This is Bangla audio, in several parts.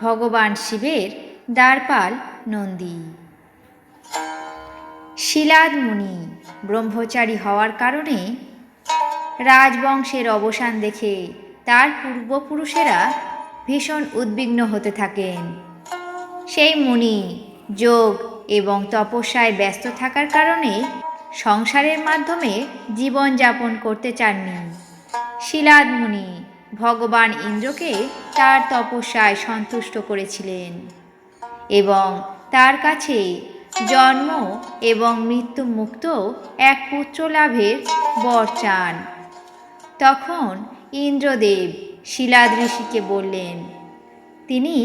ভগবান শিবের দ্বারপাল নন্দী। শিলাদ মুনি ব্রহ্মচারী হওয়ার কারণে রাজবংশের অবসান দেখে তার পূর্বপুরুষেরা ভীষণ উদ্বিগ্ন হতে থাকেন। সেই মুনি যোগ এবং তপস্যায় ব্যস্ত থাকার কারণে সংসারের মাধ্যমে জীবনযাপন করতে চাননি। শিলাদ মুনি ভগবান ইন্দ্রকে তার তপস্যায় সন্তুষ্ট করেছিলেন এবং তার কাছে জন্ম এবং মৃত্যু মুক্ত এক পুত্র লাভের বর চান। তখন ইন্দ্রদেব শিলাদ ঋষিকে বললেন, তিনি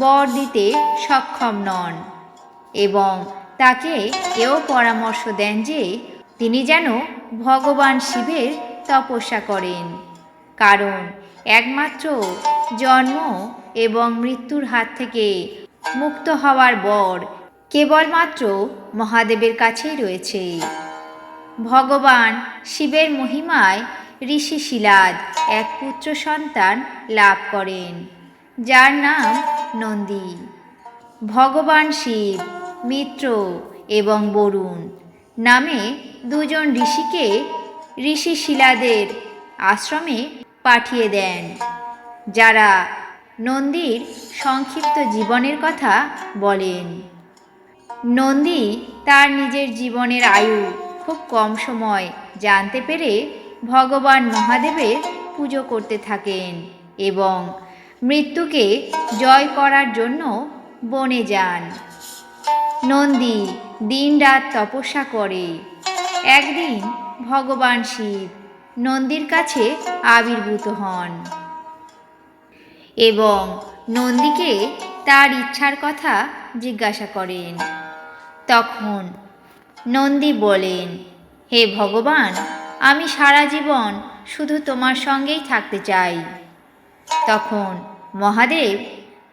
বর দিতে সক্ষম নন এবং তাকে এও পরামর্শ দেন যে তিনি যেন ভগবান শিবের তপস্যা করেন। কারণ একমাত্র জন্ম এবং মৃত্যুর হাত থেকে মুক্ত হওয়ার বর কেবলমাত্র মহাদেবের কাছেই রয়েছে। ভগবান শিবের মহিমায় ঋষি শিলাদ এক পুত্র সন্তান লাভ করেন, যার নাম নন্দী। ভগবান শিব, মিত্র এবং বরুণ নামে দুজন ঋষিকে ঋষি শিলাদের আশ্রমে পাঠিয়ে দেন। যারা নন্দীর সংক্ষিপ্ত জীবনের কথা বলেন। নন্দী তার নিজের জীবনের আয়ু খুব কম সময় জানতে পেরে ভগবান মহাদেবের পুজো করতে থাকেন এবং মৃত্যুকে জয় করার জন্য বনে যান। নন্দী দিনরাত তপস্যা করে। একদিন ভগবান শিব নন্দীর কাছে আবির্ভূত হন। এবং নন্দীকে তার ইচ্ছার কথা জিজ্ঞাসা করেন। তখন নন্দী বলেন, হে ভগবান, আমি সারা জীবন শুধু তোমার সঙ্গেই থাকতে চাই। তখন মহাদেব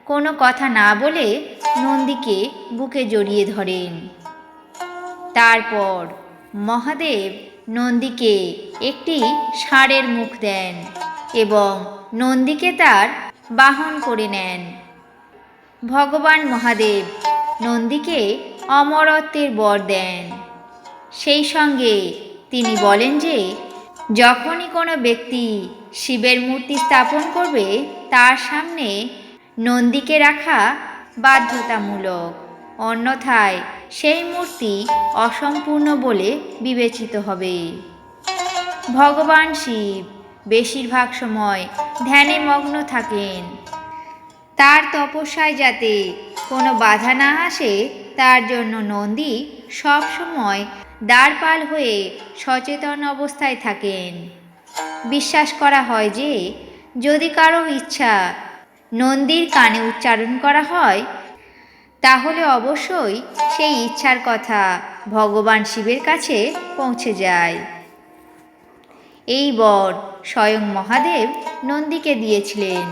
কোনো কথা না বলে নন্দীকে বুকে জড়িয়ে ধরেন। তারপর মহাদেব নন্দীকে একটি ষাঁড়ের মুখ দেন এবং নন্দীকে তার বাহন করে নেন। ভগবান মহাদেব নন্দীকে অমরত্বের বর দেন। সেই সঙ্গে তিনি বলেন যে, যখনই কোনো ব্যক্তি শিবের মূর্তি স্থাপন করবে, তার সামনে নন্দীকে রাখা বাধ্যতামূলক। অন্যথায় সেই মূর্তি অসম্পূর্ণ বলে বিবেচিত হবে। ভগবান শিব বেশিরভাগ সময় ধ্যানে মগ্ন থাকেন। তার তপস্যায় যাতে কোনো বাধা না আসে, তার জন্য নন্দী সব সময় দ্বারপাল হয়ে সচেতন অবস্থায় থাকেন। বিশ্বাস করা হয় যে, যদি কারও ইচ্ছা নন্দীর কানে উচ্চারণ করা হয় তাহলে অবশ্যই সেই ইচ্ছার কথা ভগবান শিবের কাছে পৌঁছে যায়। এই বর স্বয়ং মহাদেব নন্দীকে দিয়েছিলেন।